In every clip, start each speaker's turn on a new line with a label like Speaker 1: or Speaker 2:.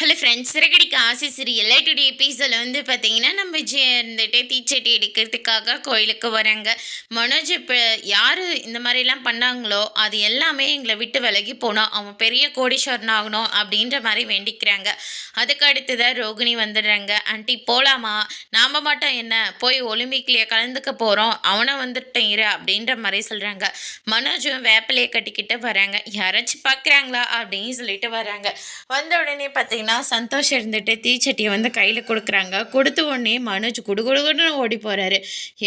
Speaker 1: Hello friends சிறகடிக்கு ஆசை சிறியல். Today எபிசோடில் வந்து பார்த்தீங்கன்னா நம்ம விஜய் இருந்துட்டு தீச்சட்டி எடுக்கிறதுக்காக கோயிலுக்கு வராங்க. மனோஜ் இப்போ யார் இந்த மாதிரிலாம் பண்ணாங்களோ அது எல்லாமே எங்களை விட்டு விலகி போனோம். அவன் பெரிய கோடீஸ்வரன் ஆகணும் அப்படின்ற மாதிரி வேண்டிக்கிறாங்க. அதுக்கு அடுத்ததாக ரோகிணி வந்துடுறாங்க. ஆண்டி போகலாமா நாம் மட்டும் என்ன? போய் ஒலிம்பிக்லேயே கலந்துக்க போகிறோம் அவனை வந்துட்டேன் இரு அப்படின்ற மாதிரி சொல்கிறாங்க மனோஜும் வேப்பிலையை கட்டிக்கிட்டு வராங்க. யாராச்சும் பார்க்குறாங்களா அப்படின்னு சொல்லிட்டு வராங்க. வந்த உடனே பார்த்தீங்கன்னா சந்தோஷ் இருந்துட்டு தீச்சட்டியை வந்து கையில் கொடுக்குறாங்க. கொடுத்த உடனே மனோஜ் குடுகுடுகுன்னு ஓடி போகிறாரு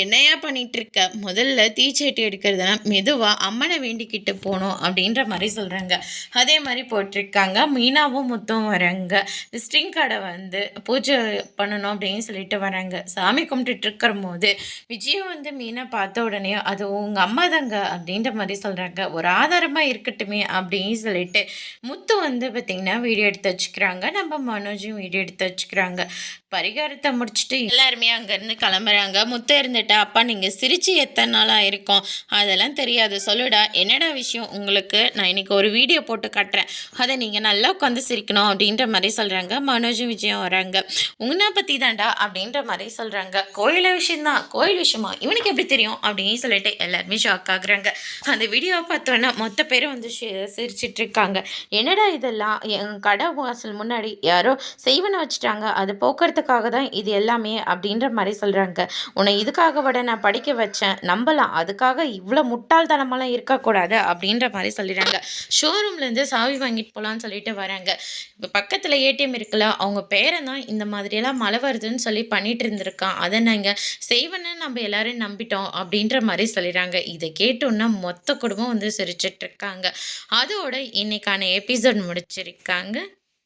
Speaker 1: என்னையா பண்ணிகிட்டு இருக்க முதல்ல தீச்சட்டி எடுக்கிறதுனா மெதுவாக அம்மனை வேண்டிக்கிட்டு போகணும் அப்படின்ற மாதிரி சொல்கிறாங்க அதே மாதிரி போட்டிருக்காங்க. மீனாவும் முத்தும் வராங்க. விசிட்டிங் கார்டை வந்து பூஜை பண்ணணும் அப்படின்னு சொல்லிட்டு வராங்க. சாமி கும்பிட்டுட்டு இருக்கிற போது விஜயம் வந்து மீனை பார்த்த உடனே அது உங்கள் அம்மா தாங்க அப்படின்ற மாதிரி சொல்கிறாங்க ஒரு ஆதாரமாக இருக்கட்டுமே அப்படின்னு சொல்லிட்டு முத்து வந்து பார்த்திங்கன்னா வீடியோ எடுத்து வச்சுக்கிறாங்க. நம்ம மனோஜும் வீடியோ எடுத்து வச்சுக்கிறாங்க. பரிகாரத்தை முடிச்சுட்டு எல்லாருமே அங்கேருந்து கிளம்புறாங்க. முத்த இருந்துட்டா அப்பா நீங்கள் சிரித்து எத்தனை நாளாக இருக்கும்? அதெல்லாம் தெரியாது. சொல்லுடா என்னடா விஷயம்? உங்களுக்கு நான் இன்னைக்கு ஒரு வீடியோ போட்டு காட்டுறேன். அதை நீங்கள் நல்லா உட்காந்து சிரிக்கணும் அப்படின்ற மாதிரி சொல்கிறாங்க மனோஜும் விஜயம் வராங்க. உன்னை பற்றி தான்டா அப்படின்ற மாதிரி சொல்கிறாங்க கோயில விஷயம்தான். கோயில் விஷயமா? இவனுக்கு எப்படி தெரியும்? அப்படின்னு சொல்லிட்டு எல்லாருமே ஷாக் ஆகுறாங்க. அந்த வீடியோவை பார்த்தோன்னா மொத்த பேரும் வந்து சி- என்னடா இதெல்லாம்? என் கடை வாசல் முன்னாடி யாரோ செய்வனை வச்சுட்டாங்க. அது போக்குறதுக்காக தான் இது எல்லாமே அப்படின்ற மாதிரி சொல்கிறாங்க உன்னை இதுக்காக விட நான் படிக்க வச்சேன். நம்பலாம். அதுக்காக இவ்வளோ முட்டாள்தனமெல்லாம் இருக்கக்கூடாது அப்படின்ற மாதிரி சொல்லிடுறாங்க. ஷோரூம்லேருந்து சாவி வாங்கிட்டு போகலான்னு சொல்லிட்டு வராங்க. இப்போ பக்கத்தில் ஏடிஎம் இருக்குல்ல அவங்க பேரை தான் இந்த மாதிரியெல்லாம் மழை வருதுன்னு சொல்லி பண்ணிட்டு இருந்திருக்கான். அதை நாங்கள் செய்வனை நம்ம எல்லாரும் நம்பிட்டோம் அப்படின்ற மாதிரி சொல்லிடுறாங்க. இதை கேட்டோன்னா மொத்த குடும்பம் வந்து சிரிச்சிட்டு இருக்காங்க. அதோட இன்னைக்கான எபிசோட் முடிச்சிருக்காங்க.